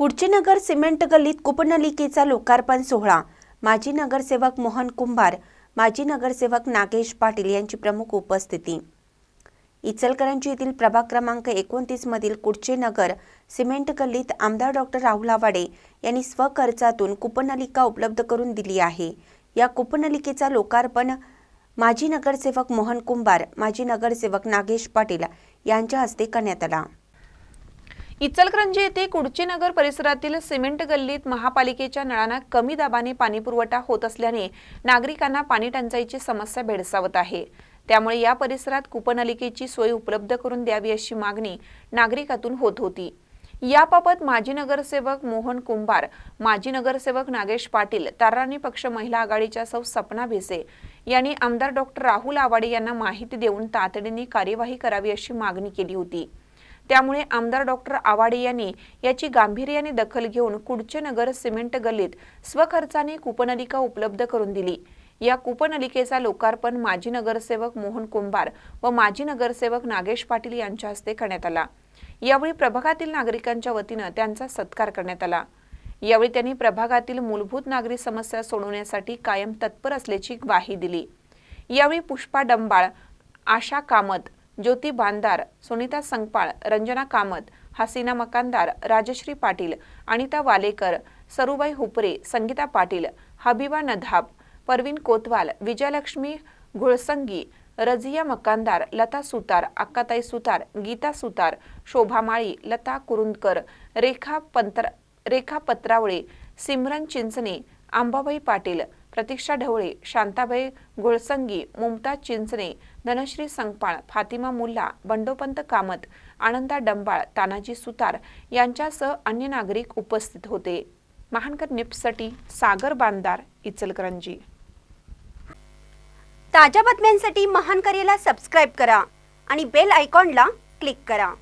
कुडचीनगर cement गल्लीत कुपनलिकेचा लोकार्पण सोहळा. माजी नगरसेवक मोहन कुंभार माजी नगरसेवक नागेश पाटील यांची प्रमुख उपस्थिती. इचलकरंजी येथील प्रभाग क्रमांक एकोणतीस मधील कुडचे नगर सिमेंट गल्लीत आमदार डॉक्टर राहुल आवाडे यांनी स्वखर्चातून कुपनलिका उपलब्ध करून दिली आहे. या कुपनलिकेचा लोकार्पण माजी नगरसेवक मोहन कुंभार माजी नगरसेवक नागेश पाटील यांच्या हस्ते करण्यात आला. इचलकरंजी येथे कुडची नगर परिसरातील सिमेंट गल्लीत महापालिकेच्या नळांना कमी दाबाने पाणीपुरवठा होत असल्याने नागरिकांना पाणी टंचाईची समस्या भेडसावत आहे. त्यामुळे या परिसरात कूपनलिकेची सोय उपलब्ध करून द्यावी अशी मागणी नागरिकातून होत होती. याबाबत माजी नगरसेवक मोहन कुंभार माजी नगरसेवक नागेश पाटील ताराणी पक्ष महिला आघाडीच्या सौ सपना भिसे यांनी आमदार डॉक्टर राहुल आवाडे यांना माहिती देऊन तातडीने कार्यवाही करावी अशी मागणी केली होती. त्यामुळे आमदार डॉक्टर आवाडे यांनी याची गांभीर्याने दखल घेऊन कुडचे नगर सिमेंट गल्लीत स्वखर्चाने कूपनलिका उपलब्ध करून दिली. या कूपनलिकेचा लोकार्पण माजी नगरसेवक मोहन कुंभार व माजी नगरसेवक नागेश पाटील यांच्या हस्ते करण्यात आला. यावेळी प्रभागातील नागरिकांच्या वतीनं त्यांचा सत्कार करण्यात आला. यावेळी त्यांनी प्रभागातील मूलभूत नागरी समस्या सोडवण्यासाठी कायम तत्पर असल्याची ग्वाही दिली. यावेळी पुष्पा डंबाळ आशा कामत ज्योती बांदार सुनीता संगपाळ रंजना कामत हसीना मकानदार राजश्री पाटील अनिता वालेकर सरुबाई हुपरे संगीता पाटील हबीबा नधाब परवीन कोतवाल विजयलक्ष्मी घुळसंगी रझिया मकानदार लता सुतार अक्काताई सुतार गीता सुतार शोभा माळी लता कुरुंदकर रेखा पंतर रेखा पत्रावळे सिमरन चिंचणे आंबाबाई पाटील प्रतीक्षा ढवळे शांताबाई गुळसंगी मुमताज चिंचणे धनश्री संगपाळ फातिमा मुल्ला बंडोपंत कामत आनंदा डंबाळ तानाजी सुतार यांच्यासह अन्य नागरिक उपस्थित होते. महानकर निप्ससाठी सागर बांदार इचलकरंजी. ताज्या बातम्यांसाठी महानकर्याला सबस्क्राईब करा आणि बेल आयकॉनला क्लिक करा.